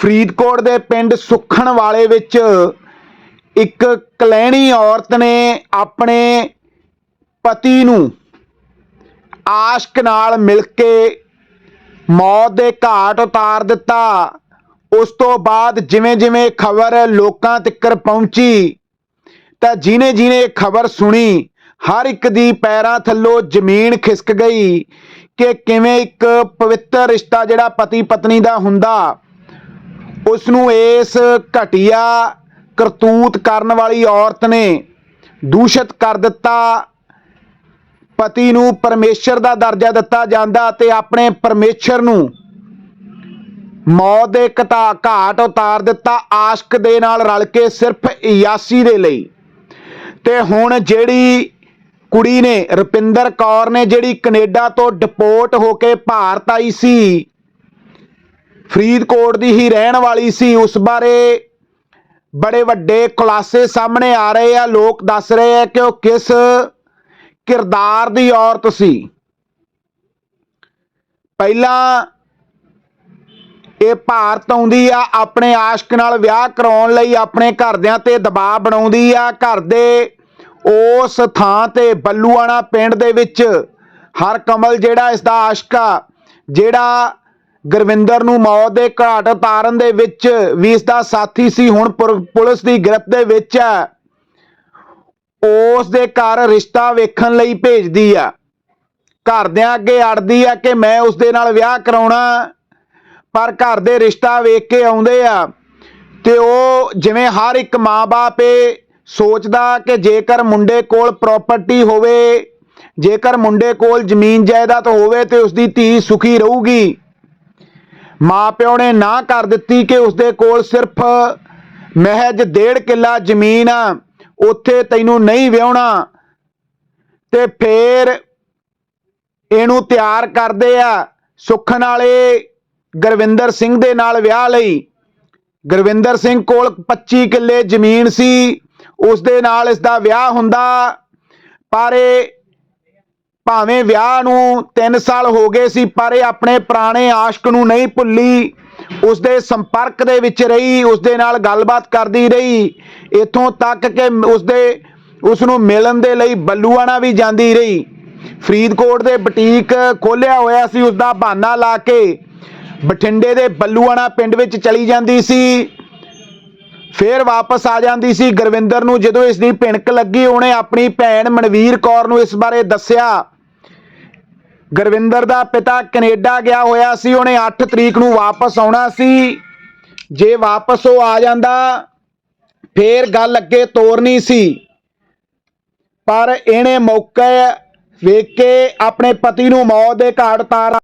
ਫਰੀਦਕੋਟ ਦੇ ਪਿੰਡ ਸੁਖਣ ਵਾਲੇ ਵਿੱਚ ਇੱਕ ਕਲੈਣੀ ਔਰਤ ਨੇ ਆਪਣੇ ਪਤੀ ਨੂੰ ਆਸ਼ਕ ਨਾਲ ਮਿਲ ਕੇ ਮੌਤ ਦੇ ਘਾਟ ਉਤਾਰ ਦਿੱਤਾ। ਉਸ ਤੋਂ ਬਾਅਦ ਜਿਵੇਂ ਜਿਵੇਂ ਖਬਰ ਲੋਕਾਂ ਤੱਕ ਪਹੁੰਚੀ, ਤਾਂ ਜਿਨੇ ਜਿਨੇ ਖਬਰ ਸੁਣੀ, ਹਰ ਇੱਕ ਦੀ ਪੈਰਾਂ ਥੱਲੋਂ ਜ਼ਮੀਨ ਖਿਸਕ ਗਈ ਕਿ ਕਿਵੇਂ ਇੱਕ ਪਵਿੱਤਰ ਰਿਸ਼ਤਾ ਜਿਹੜਾ ਪਤੀ ਪਤਨੀ ਦਾ ਹੁੰਦਾ ਉਸ ਨੂੰ ਇਸ ਘਟੀਆ ਕਰਤੂਤ ਕਰਨ ਵਾਲੀ ਔਰਤ ਨੇ ਦੂਸ਼ਿਤ ਕਰ ਦਿੱਤਾ। ਪਤੀ ਨੂੰ ਪਰਮੇਸ਼ਰ ਦਾ ਦਰਜਾ ਦਿੱਤਾ ਜਾਂਦਾ ਤੇ ਆਪਣੇ ਪਰਮੇਸ਼ਰ ਨੂੰ ਮੌਤ ਦੇ ਘਟਾ ਘਾਟ ਉਤਾਰ ਦਿੱਤਾ। ਆਸ਼ਕ ਦੇ ਨਾਲ ਰਲ ਕੇ ਸਿਰਫ ਇਯਾਸੀ ਦੇ ਲਈ। ਤੇ ਹੁਣ ਜਿਹੜੀ ਕੁੜੀ ਨੇ ਰੁਪਿੰਦਰ ਕੌਰ ਨੇ ਜਿਹੜੀ ਕੈਨੇਡਾ ਤੋਂ ਡਿਪੋਰਟ ਹੋ ਕੇ ਭਾਰਤ ਆਈ ਸੀ ਫਰੀਦਕੋਟ ਦੀ ਹੀ ਰਹਿਣ ਵਾਲੀ ਸੀ, ਉਸ ਬਾਰੇ ਬੜੇ ਵੱਡੇ ਖੁਲਾਸੇ ਸਾਹਮਣੇ ਆ ਰਹੇ ਆ, ਲੋਕ ਦੱਸ ਰਹੇ ਆ ਕਿ ਉਹ ਕਿਸ ਕਿਰਦਾਰ ਦੀ ਔਰਤ ਸੀ। ਪਹਿਲਾਂ ਇਹ ਭਾਰਤ ਆਉਂਦੀ ਆ, ਆਪਣੇ ਆਸ਼ਕ ਨਾਲ ਵਿਆਹ ਕਰਾਉਣ ਲਈ ਆਪਣੇ ਘਰਦਿਆਂ ਤੇ ਦਬਾਅ ਬਣਾਉਂਦੀ ਆ, ਘਰ ਦੇ ਉਸ ਥਾਂ ਤੇ ਬੱਲੂਆਣਾ ਪਿੰਡ ਦੇ ਵਿੱਚ ਹਰ ਕਮਲ ਜਿਹੜਾ ਇਸ ਦਾ ਆਸ਼ਕ ਆ ਜਿਹੜਾ ਗੁਰਵਿੰਦਰ ਨੂੰ ਮੌਤ ਦੇ ਘਾਟ ਉਤਾਰਨ ਦੇ ਵਿੱਚ ਵੀ ਇਸ ਦਾ ਸਾਥੀ ਸੀ, ਹੁਣ ਪੁਰ- ਪੁਲਿਸ ਦੀ ਗ੍ਰਿਫਤ ਦੇ ਵਿੱਚ ਹੈ। ਉਸ ਦੇ ਘਰ ਰਿਸ਼ਤਾ ਵੇਖਣ ਲਈ ਭੇਜਦੀ ਆ। ਘਰਦਿਆਂ ਅੱਗੇ ਅੜਦੀ ਆ ਕਿ ਮੈਂ ਉਸ ਦੇ ਨਾਲ ਵਿਆਹ ਕਰਾਉਣਾ ਪਰ ਘਰ ਦੇ ਰਿਸ਼ਤਾ ਵੇਖ ਕੇ ਆਉਂਦੇ ਆ ਤੇ ਉਹ ਜਿਵੇਂ ਹਰ ਇੱਕ ਮਾਂ-ਬਾਪ ਏ ਸੋਚਦਾ ਕਿ ਜੇਕਰ ਮੁੰਡੇ ਕੋਲ ਪ੍ਰਾਪਰਟੀ ਹੋਵੇ, ਜੇਕਰ ਮੁੰਡੇ ਕੋਲ ਜ਼ਮੀਨ ਜਾਇਦਾਦ ਹੋਵੇ ਤੇ ਉਸ ਦੀ ਧੀ ਸੁਖੀ ਰਹੂਗੀ ਮਾਪਿਓ ਨੇ ਨਾ ਕਰ ਦਿੱਤੀ ਕਿ ਉਸਦੇ ਕੋਲ ਸਿਰਫ ਮਹਿਜ ਡੇਢ ਕਿੱਲਾ ਜ਼ਮੀਨ ਆ, ਉੱਥੇ ਤੈਨੂੰ ਨਹੀਂ ਵਿਆਹਣਾ। ਤੇ ਫੇਰ ਇਹਨੂੰ ਤਿਆਰ ਕਰਦੇ ਆ ਸੁਖਣ ਵਾਲੇ ਗੁਰਵਿੰਦਰ ਸਿੰਘ ਦੇ ਨਾਲ ਵਿਆਹ ਲਈ। ਗੁਰਵਿੰਦਰ ਸਿੰਘ ਕੋਲ 25 ਕਿੱਲੇ ਜ਼ਮੀਨ ਸੀ ਉਸ ਦੇ ਨਾਲ ਇਸ ਦਾ ਵਿਆਹ ਹੁੰਦਾ, ਪਰ ਇਹ ਭਾਵੇਂ ਵਿਆਹ ਨੂੰ 3 ਸਾਲ ਹੋ ਗਏ ਸੀ, ਪਰ ਇਹ ਆਪਣੇ ਪੁਰਾਣੇ ਆਸ਼ਕ ਨੂੰ ਨਹੀਂ ਭੁੱਲੀ। ਉਸ ਦੇ ਸੰਪਰਕ ਦੇ ਵਿੱਚ ਰਹੀ ਉਸ ਦੇ ਨਾਲ ਗੱਲਬਾਤ ਕਰਦੀ ਰਹੀ। ਇਥੋਂ ਤੱਕ ਕਿ ਉਸ ਦੇ ਉਸ ਨੂੰ ਮਿਲਣ ਦੇ ਲਈ ਬੱਲੂਆਣਾ ਵੀ ਜਾਂਦੀ ਰਹੀ। ਫਰੀਦਕੋਟ ਦੇ ਬੁਟੀਕ ਖੋਲਿਆ ਹੋਇਆ ਸੀ ਉਸ ਦਾ ਬਹਾਨਾ ਲਾ ਕੇ ਬਠਿੰਡੇ ਦੇ ਬੱਲੂਆਣਾ ਪਿੰਡ ਵਿੱਚ ਚਲੀ ਜਾਂਦੀ ਸੀ। ਫੇਰ ਵਾਪਸ ਆ ਜਾਂਦੀ ਸੀ ਗੁਰਵਿੰਦਰ ਨੂੰ, ਜਦੋਂ ਇਸ ਦੀ ਭਿਣਕ ਲੱਗੀ, ਉਹਨੇ ਆਪਣੀ ਭੈਣ ਮਨਵੀਰ ਕੌਰ ਨੂੰ ਇਸ ਬਾਰੇ ਦੱਸਿਆ। ਗੁਰਵਿੰਦਰ ਦਾ ਪਿਤਾ ਕੈਨੇਡਾ ਗਿਆ ਹੋਇਆ ਸੀ, ਉਹਨੇ 8 ਤਰੀਕ ਨੂੰ ਵਾਪਸ ਆਉਣਾ ਸੀ। ਜੇ ਵਾਪਸ ਉਹ ਆ ਜਾਂਦਾ, ਫੇਰ ਗੱਲ ਅੱਗੇ ਤੋਰਨੀ ਸੀ। ਪਰ ਇਹਨੇ ਮੌਕੇ ਵੇਖ ਕੇ ਆਪਣੇ ਪਤੀ ਨੂੰ ਮੌਤ ਦੇ ਘਾਟ ਤਾਰ